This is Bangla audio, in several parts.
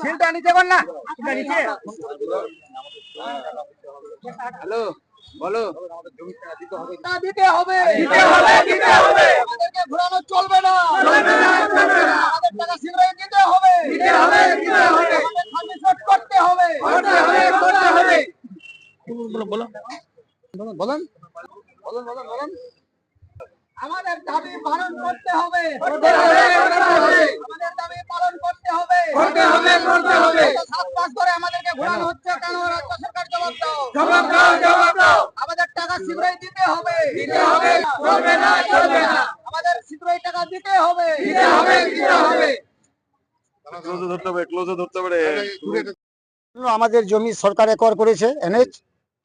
সিলটা নিতে পার না। নিচে। হ্যালো বলো। দিতে হবে। দিতে হবে দিতে হবে। আমাদেরকে ঘোরানো চলবে না। চলবে না চলবে না। আমাদের টাকা সিলভাই দিতে হবে। দিতে হবে দিতে হবে। আমাদের সার্ভিস করতে হবে। করতে হবে করতে হবে। বলো বলো বলেন। বলেন বলেন বলেন। আমাদের দাবি পালন করতে হবে। করতে হবে করতে হবে। আমাদের দাবি পালন করতে হবে। করতে হবে করতে হবে। সাত মাস ধরে আমাদেরকে ঘোরানো হচ্ছে কেন রাজ্য সরকার জবাব দাও। জবাব দাও জবাব দাও। আমাদের টাকা শীঘ্রই দিতে হবে। দিতে হবে চলবে না চলবে না। আমাদের শীঘ্রই টাকা দিতে হবে। দিতে হবে দিতে হবে। ক্লোজে ধরতে হবে ক্লোজে ধরতে হবে আমাদের জমি সরকার একর করেছে এনএচ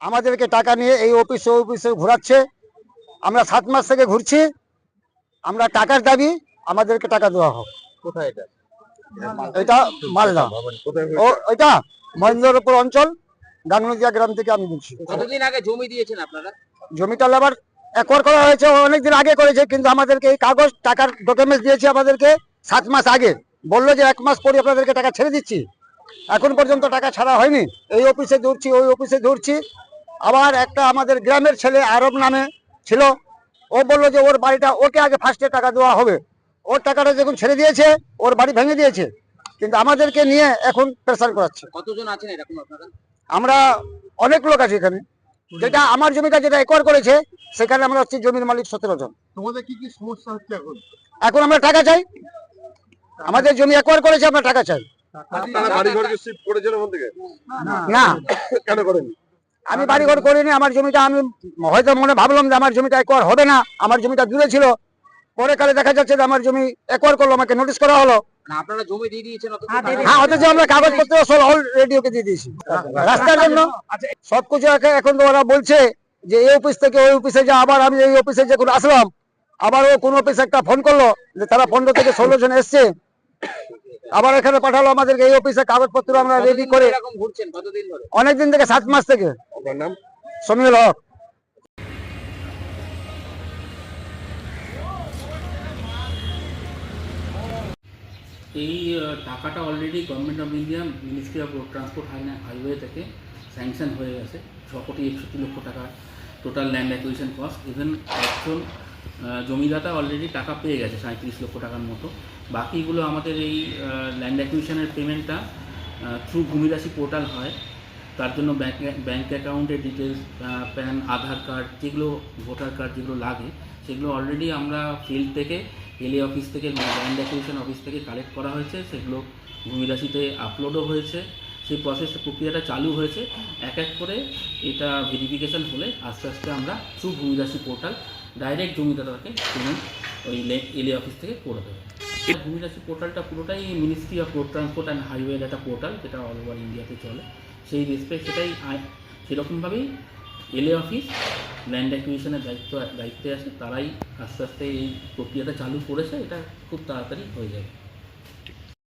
আমাদেরকে টাকা নিয়ে এই অফিস অফিসে ঘোরাচ্ছে। আমরা সাত মাস থেকে ঘুরছি। আমরা টাকার দাবি আমাদেরকে টাকা দেওয়া হোক। কোথায় এটা? এটা মালদা। ও এটা মহেন্দ্রপুর অঞ্চল গাংনদিয়া গ্রাম থেকে আমি বলছি। কতদিন আগে জমি দিয়েছেন আপনারা? জমিটা আবার একর করা হয়েছে অনেকদিন আগে করেছে কিন্তু আমাদেরকে এই কাগজ টাকার ডকুমেন্টস দিয়েছে আমাদেরকে সাত মাস আগে। বলল যে এক মাস পরে আপনাদেরকে টাকা ছেড়ে দিচ্ছি। এখন পর্যন্ত টাকা ছাড়া হয়নি। এই অফিসে ধরছি ওই অফিসে ধরছি। আবার একটা আমাদের গ্রামের ছেলে আরব নামে ছিল ও বলল যে ওর বাড়িটা ওকে আগে ফার্স্টে টাকা দেওয়া হবে। ওর টাকাটা যখন ছেড়ে দিয়েছে ওর বাড়ি ভেঙে দিয়েছে। কিন্তু আমাদেরকে নিয়ে এখন প্রেসার করাচ্ছে। কতজন আছেন এরকম আপনারা? আমরা অনেক লোক আছি এখানে। যেটা আমার জমিটা যেটা একর করেছে সেখানে আমরা হচ্ছে জমির মালিক সতেরো জন। তোমাদের কি কি সমস্যা হচ্ছে এখন? এখন আমরা টাকা চাই। আমাদের জমি একর করেছে আমরা টাকা চাই। না। কেন করেন? আমি বাড়ি ঘর করিনি আমার জমিটা আমি হয়তো মনে ভাবলাম যে আমার জমিটা একর হবে না আমার জমিটা দূরে ছিল। পরে কালে দেখা যাচ্ছে যে আমার জমি একর করল আমাকে নোটিশ করা হলো। না আপনারা জমি দিয়ে দিয়েছেন হ্যাঁ অথচ আমরা কাগজপত্র সব অল রেডিওকে দিয়ে দিয়েছি। রাস্তার জন্য। সবকিছু এখন- এখন তো ওরা বলছে যে এই অফিস থেকে ওই অফিসে যা আবার আমি এই অফিসে যখন আসলাম আবার ও কোন অফিসে একটা ফোন করল যে তারা পনেরো থেকে ষোলো জন এসছে। আবার এখানে পাঠালো আমাদেরকে এই অফিসে কাগজপত্র আমরা রেডি করে ধরে এরকম ঘুরছেন? কতদিন ধরে? অনেকদিন থেকে সাত মাস থেকে। নাম? সমীর হক। এই টাকাটা already government of India ministry of road transport highway থেকে স্যাংশন হয়ে গেছে। ছ কোটি একষট্টি লক্ষ টাকা total land acquisition cost even একজন জমিদাতা অলরেডি টাকা পেয়ে গেছে সাঁত্রিশ লক্ষ টাকার মতো। বাকিগুলো আমাদের এই ল্যান্ড অ্যাকুইশনের পেমেন্টটা থ্রু ভূমিরাশি পোর্টাল হয়। তার জন্য ব্যাঙ্ক ব্যাঙ্ক অ্যাকাউন্টের ডিটেলস প্যান আধার কার্ড যেগুলো ভোটার কার্ড যেগুলো লাগে, সেগুলো অলরেডি আমরা ফিল্ড থেকে এলএ অফিস থেকে ল্যান্ড অ্যাকুইশন অফিস থেকে কালেক্ট করা হয়েছে। সেগুলো ভূমিরাশিতে আপলোডও হয়েছে। সেই প্রসেস প্রক্রিয়াটা চালু হয়েছে। এক এক করে এটা ভেরিফিকেশন হলে আস্তে আস্তে আমরা থ্রু ভূমিরাশি পোর্টাল ডাইরেক্ট জমিদাতাকে তুমি ওই এলএ অফিস থেকে করে দেবে। এই ভূমিরাশি পোর্টালটা পুরোটাই ministry of road transport and হাইওয়ের একটা পোর্টাল যেটা অল ওভার ইন্ডিয়াতে চলে। সেই রেসপেক্ট সেটাই সেরকমভাবেই এলএ অফিস ল্যান্ড অ্যাকুইশনের দায়িত্ব, দায়িত্বে আছে, তারাই আস্তে আস্তে এই প্রক্রিয়াটা চালু করেছে, এটা খুব তাড়াতাড়ি হয়ে যাবে।